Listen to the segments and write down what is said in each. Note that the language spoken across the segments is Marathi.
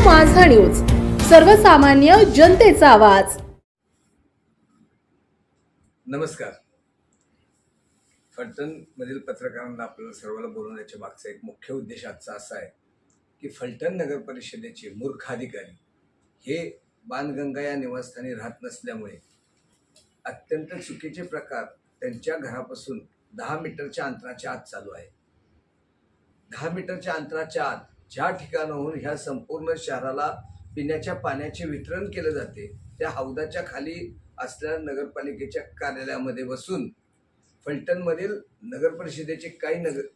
माझा न्यूज. सर्वसामान्य जनतेचा आवाज. नमस्कार. फलटणमधील पत्रकारांना आपल्याला सर्वांना बोलवण्याच्या मागचा एक मुख्य उद्देश आजचा असा आहे की फलटण नगर परिषदेचे मूर्ख अधिकारी हे बाणगंगा या निवासस्थानी राहत नसल्यामुळे अत्यंत चुकीचे प्रकार त्यांच्या घरापासून दहा मीटरच्या अंतराच्या आत चालू आहे. दहा मीटरच्या अंतराच्या आत ज्या ठिकाणाहून ह्या संपूर्ण शहराला पिण्याच्या पाण्याचे वितरण केले जाते त्या हौदाच्या खाली असलेल्या नगरपालिकेच्या कार्यालयामध्ये बसून फलटणमधील नगर परिषदेचे काही नगर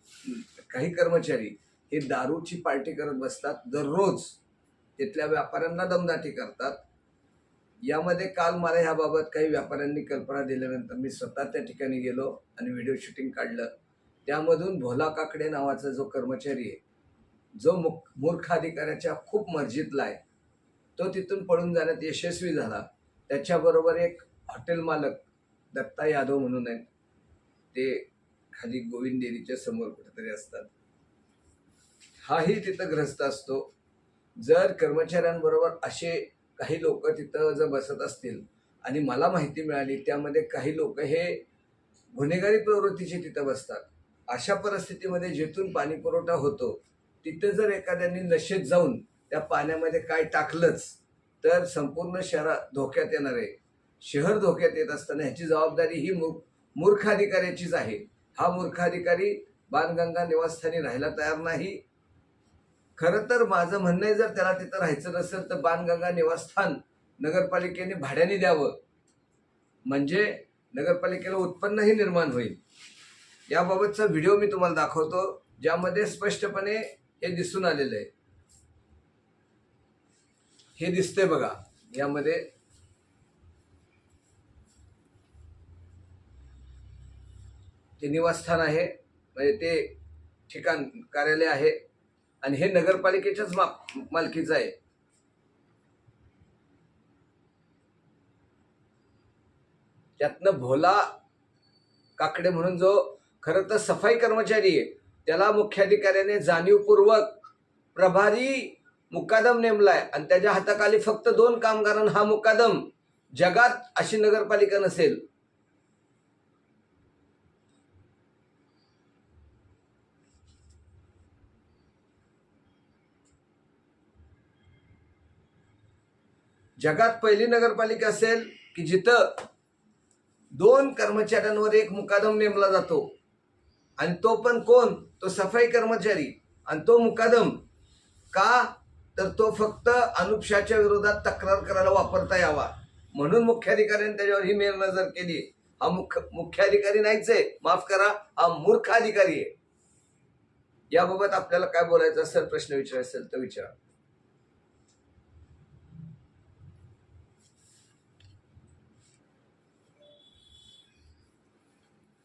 काही कर्मचारी हे दारूची पार्टी करत बसतात दररोज. तिथल्या व्यापाऱ्यांना दमदाटी करतात. यामध्ये काल मला ह्याबाबत काही व्यापाऱ्यांनी कल्पना दिल्यानंतर मी स्वतः त्या ठिकाणी गेलो आणि व्हिडिओ शूटिंग काढलं. त्यामधून भोला काकडे नावाचा जो कर्मचारी आहे जो मुख मूर्ख अधिकाऱ्याच्या खूप मर्जीतला आहे तो तिथून पळून जाण्यात यशस्वी झाला. त्याच्याबरोबर एक हॉटेल मालक दत्ता यादव म्हणून आहेत. ते खाली गोविंद डेअरीच्या समोर कुठेतरी असतात. हाही तिथं ग्रस्त असतो. जर कर्मचाऱ्यांबरोबर असे काही लोक तिथं जर बसत असतील आणि मला माहिती मिळाली त्यामध्ये काही लोक हे गुन्हेगारी प्रवृत्तीचे तिथं बसतात. अशा परिस्थितीमध्ये जिथून पाणीपुरवठा होतो तिथं जर एखाद्याने नशेत जाऊन त्या पाण्यामध्ये काय टाकलंच तर संपूर्ण शहरा धोक्यात येणार आहे. शहर धोक्यात येत असताना ह्याची जबाबदारी ही मूर्ख मूर्ख अधिकाऱ्याचीच आहे. हा मूर्ख अधिकारी बाणगंगा निवासस्थानी राहायला तयार नाही. खरं तर माझं म्हणणं आहे जर त्याला तिथं राहायचं नसेल तर बाणगंगा निवासस्थान नगरपालिकेने भाड्याने द्यावं. म्हणजे नगरपालिकेला उत्पन्नही निर्माण होईल. याबाबतचा व्हिडिओ मी तुम्हाला दाखवतो ज्यामध्ये स्पष्टपणे हे दिसून आलेलं आहे. हे दिसतंय बघा यामध्ये. ते निवासस्थान आहे म्हणजे ते ठिकाण कार्यालय आहे आणि हे नगरपालिकेच्याच मा मालकीचं आहे. त्यातनं भोला काकडे म्हणून जो खरं तर सफाई कर्मचारी आहे त्याला मुख्याधिकाऱ्याने जाणीवपूर्वक प्रभारी मुकादम नेमलाय आणि त्याच्या हाताखाली फक्त दोन कामगारांना हा मुकादम जगात अशी नगरपालिका नसेल. जगात पहिली नगरपालिका असेल की जिथं दोन कर्मचाऱ्यांवर एक मुकादम नेमला जातो. आणि तो पण कोण? तो सफाई कर्मचारी. आणि तो मुकादम. का? तर तो फक्त अनुपशाच्या विरोधात तक्रार करायला वापरता यावा. म्हणून मुख्याधिकाऱ्यांनी त्याच्यावर ही मेरनजर केली. हा मुख्य मुख्याधिकारी नाहीच आहे. माफ करा हा मूर्ख अधिकारी आहे. याबाबत आपल्याला काय बोलायचं असेल प्रश्न विचारायचा असेल तर विचारा.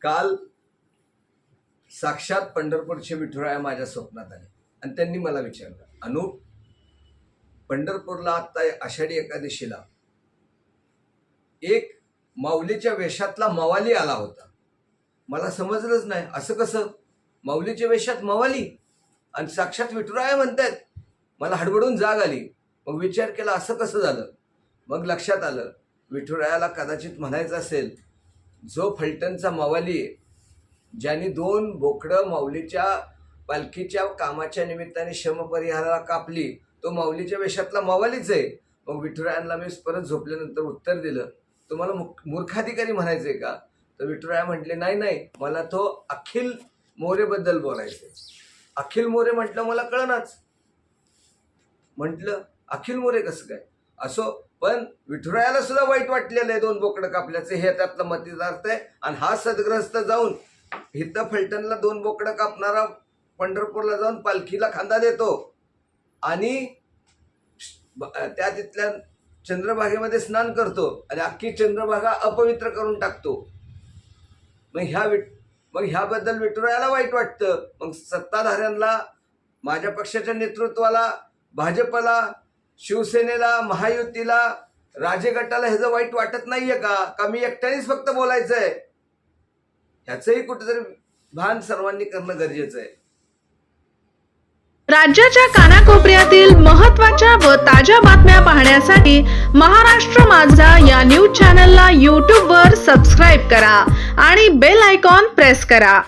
काल साक्षात पंढरपूरचे विठुराया माझ्या स्वप्नात आले. आणि त्यांनी मला विचारलं अनुप पंढरपूरला आत्ता आषाढी एकादशीला एक माऊलीच्या वेशातला मवाली आला होता. मला समजलंच नाही. असं कसं? माऊलीच्या वेशात मवाली? आणि साक्षात विठुराया म्हणतायत. मला हडबडून जाग आली. मग विचार केला असं कसं झालं? मग लक्षात आलं विठुरायाला कदाचित म्हणायचं असेल जो फलटणचा मवाली आहे ज्यांनी दोन बोकडं माऊलीच्या पालखीच्या कामाच्या निमित्ताने शमपरिहाराला कापली तो माऊलीच्या वेशातला मावालीच आहे. मग विठुरायांना मी परत झोपल्यानंतर उत्तर दिलं तुम्हाला मुख मूर्खाधिकारी म्हणायचंय का? तर विठुराया म्हटले नाही नाही मला तो अखिल मोरेबद्दल बोलायचंय. अखिल मोरे म्हटलं मला कळनाच. म्हटलं अखिल मोरे कसं काय? असो पण विठुरायाला सुद्धा वाईट वाटलेलं आहे दोन बोकडं कापल्याचं हे त्यातलं मतिदार्थ आहे आणि हा सदग्रस्त जाऊन इथं फलटणला दोन बोकडं कापणारा पंढरपूरला जाऊन पालखीला खांदा देतो. आणि त्या तिथल्या चंद्रभागेमध्ये स्नान करतो आणि अख्खी चंद्रभागा अपवित्र करून टाकतो. मग ह्या विट मग ह्याबद्दल विठुरायाला वाईट वाटतं. मग सत्ताधाऱ्यांना माझ्या पक्षाच्या नेतृत्वाला भाजपला शिवसेनेला महायुतीला राजगटाला ह्याचं वाईट वाटत नाहीये का? का मी एकट्यानेच फक्त बोलायचं आहे ह्याचंही कुठेतरी भान सर्वांनी करणं गरजेचं आहे. राज्याच्या कानाकोपऱ्यातील महत्त्वाच्या व ताज्या बातम्या पाहण्यासाठी महाराष्ट्र माझा या न्यूज चॅनलला यूट्यूबवर सबस्क्राईब करा आणि बेल आयकॉन प्रेस करा.